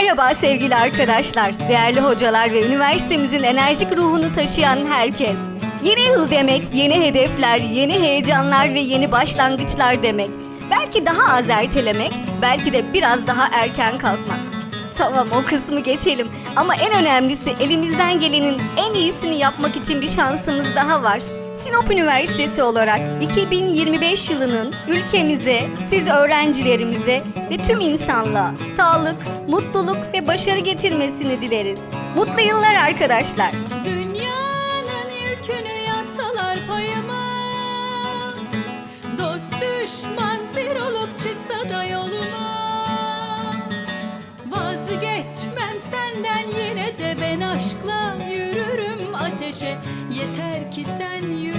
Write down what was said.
Merhaba sevgili arkadaşlar, değerli hocalar ve üniversitemizin enerjik ruhunu taşıyan herkes. Yeni yıl demek, yeni hedefler, yeni heyecanlar ve yeni başlangıçlar demek. Belki daha az ertelemek, belki de biraz daha erken kalkmak. Tamam o kısmı geçelim ama en önemlisi elimizden gelenin en iyisini yapmak için bir şansımız daha var. Sinop Üniversitesi olarak 2025 yılının ülkemize, siz öğrencilerimize ve tüm insanlığa sağlık, mutluluk ve başarı getirmesini dileriz. Mutlu yıllar arkadaşlar. Dünyanın yükünü yasalar payıma Dost düşman bir olup çıksa da yoluma Vazgeçmem senden yine de ben aşkla yürürüm ateşe Yeter ki sen yürü